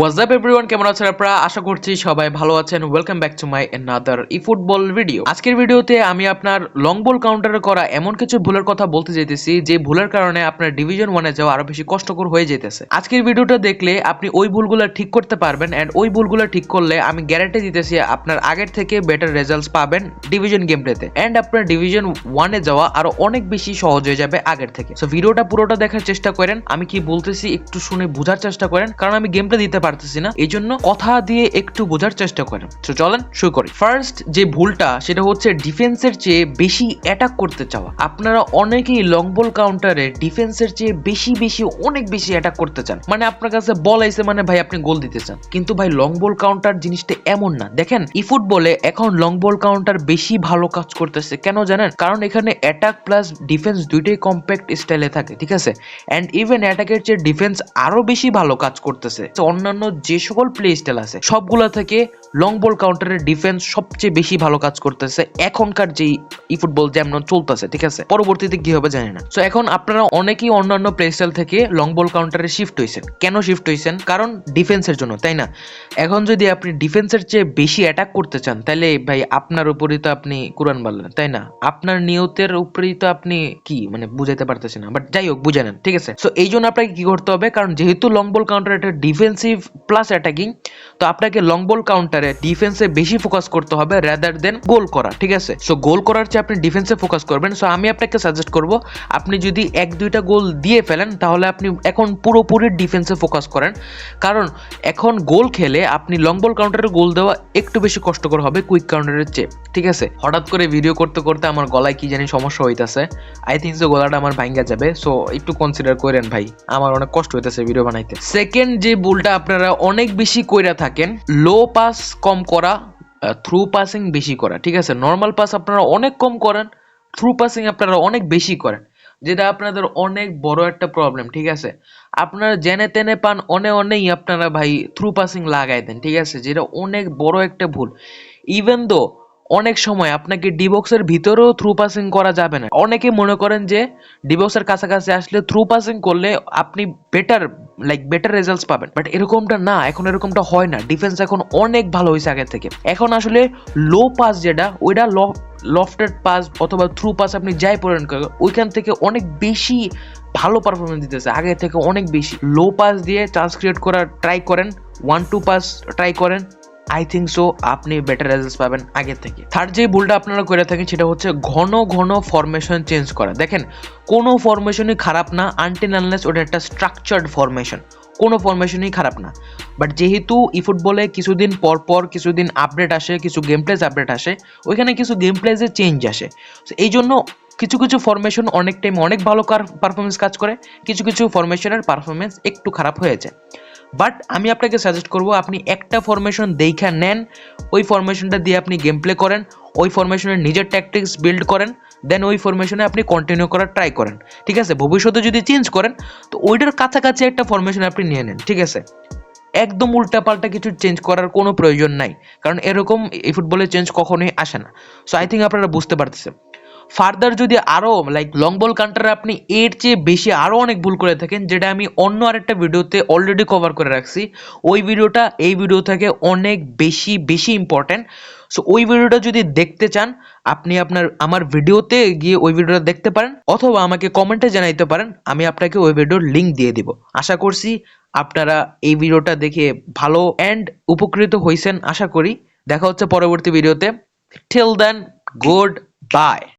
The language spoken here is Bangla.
হোয়াটসঅ্যাপ এভরিওয়ান কেমন আছেন আপনারা? আশা করছি সবাই ভালো আছেন। Welcome back to my another eFootball video আজকের ভিডিওতে আমি আপনার লং বল কাউন্টারে করা এমন কিছু ভুলের কথা বলতে যেতেছি যে ভুলের কারণে আপনার ডিভিশন ওয়ানে যাওয়া আরও বেশি কষ্টকর হয়ে যেতেছে। আজকের ভিডিওটা দেখলে আপনি ওই ভুলগুলো ঠিক করতে পারবেন এন্ড ওই ভুলগুলো ঠিক করলে আমি গ্যারান্টি দিতেছি আপনার আগের থেকে বেটার রেজাল্টস পাবেন ডিভিশন গেম প্লেতে এন্ড আপনার ডিভিশন ওয়ানে যাওয়া আরও অনেক বেশি সহজ হয়ে যাবে আগের থেকে। সো ভিডিওটা পুরোটা দেখার চেষ্টা করেন। আমি কি বলতেছি একটু শুনে বোঝার চেষ্টা করেন। কারণ আমি গেমটা দিতে পারতেছি না। এই জন্য কথা দিয়ে একটু বোঝার চেষ্টা করেন। তো চলেন শুরু করি। ফার্স্ট যে ভুলটা, সেটা হচ্ছে ডিফেন্সের চেয়ে বেশি অ্যাটাক করতে চাওয়া। আপনারা অনেকেই লং বল কাউন্টারে ডিফেন্সের চেয়ে বেশি বেশি, অনেক বেশি অ্যাটাক করতে চান। মানে আপনার কাছে বল আইছে মানে ভাই আপনি গোল দিতে চান। কিন্তু ভাই লং বল কাউন্টার জিনিসটা এমন না। দেখেন ই ফুটবলে এখন লং বল কাউন্টার বেশি ভালো কাজ করতেছে। কেন জানেন? কারণ এখানে অ্যাটাক প্লাস ডিফেন্স দুইটাই কম্প্যাক্ট স্টাইলে থাকে, ঠিক আছে? অ্যান্ড ইভেন অ্যাটাকের চেয়ে ডিফেন্স আরও বেশি ভালো কাজ করতেছে। তো অন্যান্য যে সকল প্লে স্টাইল আছে সবগুলা থেকে লং বল কাউন্টারের ডিফেন্স সবচেয়ে বেশি ভালো কাজ করতেছে এখনকার যেই ই ফুটবল যেমন চলতেছে, ঠিক আছে? পরবর্তীতে কি হবে জানি না। তো এখন আপনারা অনেকেই অন্যান্য প্লে স্টাইল থেকে লং বল কাউন্টারে শিফট হয়েছেন কেন শিফট হয়েছেন কারণ ডিফেন্সের জন্য, তাই না? এখন যদি আপনি ডিফেন্সের চেয়ে বেশি অ্যাটাক করতে চান, তাহলে ভাই আপনার উপরই তো আপনি কোরআন বললেন তাই না? আপনার নিয়তের উপরেই তো আপনি কি মানে বুঝাইতে পারতেছেন না। বাট যাই হোক, বুঝে নেন, ঠিক আছে? সো এই জন্য আপনাকে কি করতে হবে? কারণ যেহেতু লং বল কাউন্টার একটা ডিফেন্সিভ প্লাস অ্যাটাকিং তো আপনাকে লং বল কাউন্টারে ডিফেন্সে বেশি ফোকাস করতে হবে রাদার দেন গোল করা, ঠিক আছে? সো গোল করার চেয়ে আপনি ডিফেন্সে ফোকাস করবেন। সো আমি আপনাকে সাজেস্ট করব, আপনি যদি এক, দুইটা গোল দিয়ে ফেলেন, তাহলে আপনি এখন পুরোপুরি ডিফেন্সে ফোকাস করেন। কারণ, এখন গোল খেলে আপনি লং বল কাউন্টারে গোল দেওয়া একটু বেশি কষ্টকর হবে কুইক কাউন্টারের চেয়ে, ঠিক আছে? হঠাৎ করে ভিডিও করতে করতে আমার গলায় কি জানি সমস্যা হইতেছে। আই থিঙ্ক সো গলাটা আমার ভাঙ্গা যাবে। সো একটু কনসিডার করেন ভাই, আমার অনেক কষ্ট হইতেছে ভিডিও বানাইতে। সেকেন্ড যে ভুলটা আপনারা অনেক বেশি কইরা থাকেন লো পাস কম করা থ্রু পাসিং বেশি করা, ঠিক আছে? নর্মাল পাস আপনারা অনেক কম করেন থ্রু পাসিং আপনারা অনেক বেশি করেন, যেটা আপনাদের অনেক বড় একটা প্রবলেম ঠিক আছে? আপনারা জেনে তেনে পান, অনে অনেই আপনারা ভাই থ্রু পাসিং লাগাই দেন, ঠিক আছে? যেটা অনেক বড় একটা ভুল। ইভেন দো অনেক সময় আপনাকে ডিবক্সের ভিতরেও থ্রু পাসিং করা যাবে না। অনেকে মনে করেন যে ডিবক্সের কাছাকাছি আসলে থ্রু পাসিং করলে আপনি বেটার লাইক বেটার রেজাল্টস পাবেন। বাট এরকমটা না, এখন এরকমটা হয় না। ডিফেন্স এখন অনেক ভালো হয়েছে আগের থেকে। এখন আসলে লো পাস যেটা, ওইটা ল লফটেড পাস অথবা থ্রু পাস আপনি যাই পড়েন, ওইখান থেকে অনেক বেশি ভালো পারফরমেন্স দিতেছে। আগের থেকে অনেক বেশি। লো পাস দিয়ে চান্স ক্রিয়েট করার ট্রাই করেন। ওয়ান টু পাস ট্রাই করেন। আই থিঙ্ক সো আপনি বেটার রেজাল্টস পাবেন আগের থেকে। থার্ড যে ভুলটা আপনারা করে থাকেন সেটা হচ্ছে ঘন ঘন ফরমেশন চেঞ্জ করা। দেখেন, কোনো ফরমেশনই খারাপ না আনটিন ওটা একটা স্ট্রাকচার্ড ফরমেশন কোনো ফরমেশনই খারাপ না। বাট যেহেতু ই ফুটবলে কিছুদিন পর পর কিছুদিন আপডেট আসে, কিছু গেম প্লেস আপডেট আসে, ওইখানে কিছু গেম প্লেসে চেঞ্জ আসে। এই জন্য কিছু কিছু ফরমেশন অনেক টাইম অনেক ভালো পারফরমেন্স কাজ করে, কিছু কিছু ফরমেশনের পারফরমেন্স একটু খারাপ হয়ে যায়। বাট আমি আপনাকে সাজেস্ট করব, আপনি একটা ফরমেশন দেখা নেন, ওই ফরমেশনটা দিয়ে আপনি গেম প্লে করেন, ওই ফরমেশনের নিজের ট্যাকটিক্স বিল্ড করেন দেন ওই ফরমেশনে আপনি কন্টিনিউ করার ট্রাই করেন, ঠিক আছে? ভবিষ্যতে যদি চেঞ্জ করেন, তো ওইটার কাছাকাছি একটা ফরমেশন আপনি নিয়ে নেন, ঠিক আছে? একদম উল্টাপাল্টা কিছু চেঞ্জ করার কোনো প্রয়োজন নাই, কারণ এরকম এই ফুটবলে চেঞ্জ কখনোই আসে না। সো আই থিঙ্ক আপনারা বুঝতে পারতেছেন। ফার্দার যদি আরও লাইক লং বল কাউন্টারে আপনি এর চেয়ে বেশি আরও অনেক ভুল করে থাকেন, যেটা আমি অন্য আরেকটা ভিডিওতে অলরেডি কভার করে রাখছি। ওই ভিডিওটা এই ভিডিও থেকে অনেক বেশি বেশি ইম্পর্ট্যান্ট সো ওই ভিডিওটা যদি দেখতে চান, আপনি আপনার, আমার ভিডিওতে গিয়ে ওই ভিডিওটা দেখতে পারেন, অথবা আমাকে কমেন্টে জানাইতে পারেন, আমি আপনাকে ওই ভিডিওর লিঙ্ক দিয়ে দিব। আশা করছি আপনারা এই ভিডিওটা দেখে ভালো অ্যান্ড উপকৃত হয়েছেন আশা করি। দেখা হচ্ছে পরবর্তী ভিডিওতে টিল দেন গুড বাই